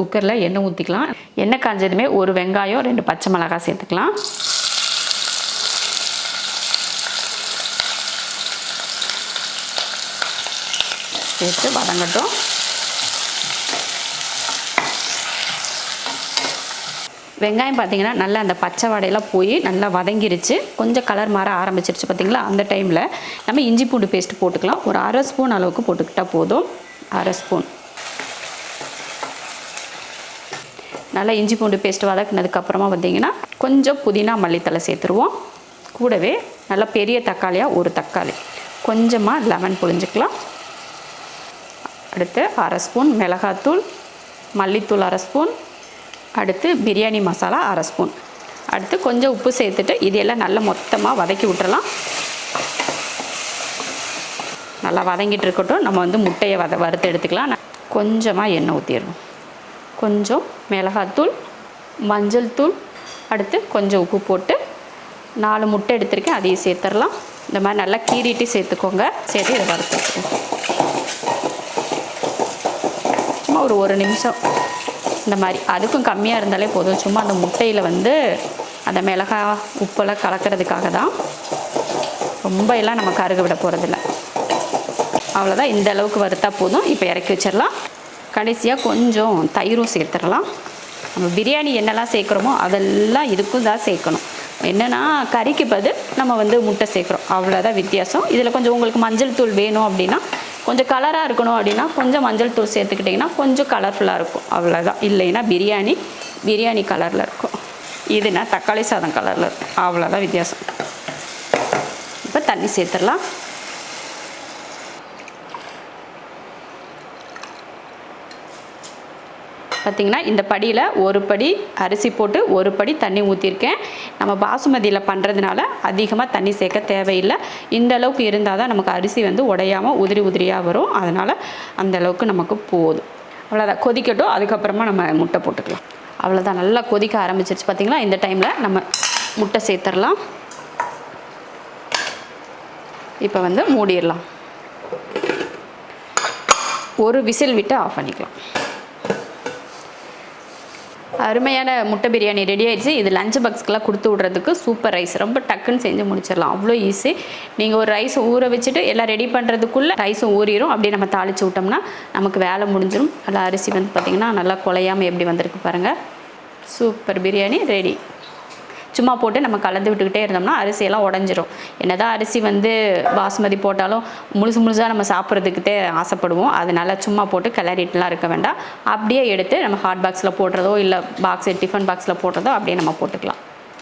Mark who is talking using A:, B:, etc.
A: குக்கரில் எண்ணெய் ஊற்றிக்கலாம் எண்ணெய் காஞ்சதுமே ஒரு வெங்காயம் ரெண்டு பச்சை மிளகாய் சேர்த்துக்கலாம். சேர்த்து வதங்கட்டும். வெங்காயம் பார்த்திங்கன்னா நல்லா அந்த பச்சை வடையெல்லாம் போய் நல்லா வதங்கிருச்சு. கொஞ்சம் கலர் மாற ஆரம்பிச்சிருச்சு பார்த்திங்களா அந்த டைமில் நம்ம இஞ்சி பூண்டு பேஸ்ட்டு போட்டுக்கலாம். ஒரு அரை ஸ்பூன் அளவுக்கு போட்டுக்கிட்டால் போதும். அரை ஸ்பூன் நல்லா இஞ்சி பூண்டு பேஸ்ட் வதக்குனதுக்கப்புறமா பார்த்திங்கன்னா கொஞ்சம் புதினா மல்லித்தலை சேர்த்துருவோம். கூடவே நல்லா பெரிய தக்காளியாக ஒரு தக்காளி. கொஞ்சமாக லெமன் புழிஞ்சிக்கலாம். அடுத்து அரை ஸ்பூன் மிளகாத்தூள் மல்லித்தூள் அரை ஸ்பூன் அடுத்து பிரியாணி மசாலா அரை ஸ்பூன். அடுத்து கொஞ்சம் உப்பு சேர்த்துட்டு இதையெல்லாம் நல்லா மொத்தமாக வதக்கி விட்டுறலாம். நல்லா வதங்கிட்டு இருக்கட்டும். நம்ம வந்து முட்டையை வத வறுத்து எடுத்துக்கலாம். கொஞ்சமாக எண்ணெய் ஊற்றிடணும் கொஞ்சம் மிளகாத்தூள் மஞ்சள் தூள் அடுத்து கொஞ்சம் உப்பு போட்டு நாலு முட்டை எடுத்திருக்கேன் அதையும் சேர்த்துடலாம். இந்த மாதிரி நல்லா கீறிட்டு சேர்த்துக்கோங்க. சேர்த்து இதை வறுத்து வச்சுக்கோங்க. சும்மா ஒரு ஒரு நிமிஷம். இந்த மாதிரி அதுக்கும் கம்மியாக இருந்தாலே போதும். சும்மா அந்த முட்டையில் வந்து அந்த மிளகா உப்பெல்லாம் கலக்கிறதுக்காக தான். ரொம்ப எல்லாம் நம்ம கருக விட போகிறதில்ல அவ்வளோதான் இந்த அளவுக்கு வறுத்தா போதும். இப்போ இறக்கி வச்சிடலாம். கடைசியாக கொஞ்சம் தயிரும் சேர்த்துடலாம். நம்ம பிரியாணி என்னெல்லாம் சேர்க்குறோமோ அதெல்லாம் இதுக்கும் தான் சேர்க்கணும். என்னென்னா கறிக்கு பதில் நம்ம வந்து முட்டை சேர்க்குறோம். அவ்வளோதான் வித்தியாசம். இதில் கொஞ்சம் உங்களுக்கு மஞ்சள் தூள் வேணும் அப்படின்னா கொஞ்சம் கலராக இருக்கணும் அப்படின்னா கொஞ்சம் மஞ்சள் தூள் சேர்த்துக்கிட்டிங்கன்னா கொஞ்சம் கலர்ஃபுல்லாக இருக்கும். அவ்வளோதான் இல்லைன்னா பிரியாணி பிரியாணி கலரில் இருக்கும். இதுனா தக்காளி சாதம் கலரில் இருக்கும். அவ்வளோதான் வித்தியாசம். இப்போ தண்ணி சேர்த்துடலாம். பார்த்திங்கன்னா இந்த படியில் ஒரு படி அரிசி போட்டு ஒரு படி தண்ணி ஊற்றிருக்கேன் நம்ம பாசுமதியில் பண்ணுறதுனால அதிகமாக தண்ணி சேர்க்க தேவையில்லை. இந்த அளவுக்கு இருந்தால் தான் நமக்கு அரிசி வந்து உடையாமல் உதிரி உதிரியாக வரும். அதனால் அந்த அளவுக்கு நமக்கு போதும். அவ்வளோதான் கொதிக்கட்டும். அதுக்கப்புறமா நம்ம முட்டை போட்டுக்கலாம். அவ்வளோதான் நல்லா கொதிக்க ஆரம்பிச்சிருச்சு பார்த்திங்களா இந்த டைமில் நம்ம முட்டை சேர்த்துடலாம். இப்போ வந்து மூடிடலாம். ஒரு விசில் விட்டு ஆஃப் பண்ணிக்கலாம். அருமையான முட்டை பிரியாணி ரெடி ஆயிடுச்சு. இது லஞ்ச் பாக்ஸ்க்கெலாம் கொடுத்து விட்றதுக்கு சூப்பர் ரைஸ் ரொம்ப டக்குன்னு செஞ்சு முடிச்சிடலாம். அவ்வளோ ஈஸி நீங்கள் ஒரு ரைஸை ஊற வச்சுட்டு எல்லாம் ரெடி பண்ணுறதுக்குள்ளே ரைஸும் ஊறிடும் அப்படியே நம்ம தாளித்து விட்டோம்னா நமக்கு வேலை முடிஞ்சிடும் நல்லா அரிசி வந்து பார்த்திங்கன்னா நல்லா குலையாமல் எப்படி வந்திருக்கு பாருங்கள் சூப்பர் பிரியாணி ரெடி சும்மா போட்டு நம்ம கலந்து விட்டுக்கிட்டே இருந்தோம்னா அரிசியெல்லாம் உடஞ்சிரும். என்னதான் அரிசி வந்து பாஸ்மதி போட்டாலும் முழுசு முழுசாக நம்ம சாப்பிட்றதுக்கிட்டே ஆசைப்படுவோம். அதனால சும்மா போட்டு கிளறிட்டுலாம் இருக்க வேண்டாம். அப்படியே எடுத்து நம்ம ஹாட் பாக்ஸில் போடுறதோ இல்லை பாக்ஸ் டிஃபன் பாக்ஸில் போடுறதோ அப்படியே நம்ம போட்டுக்கலாம்.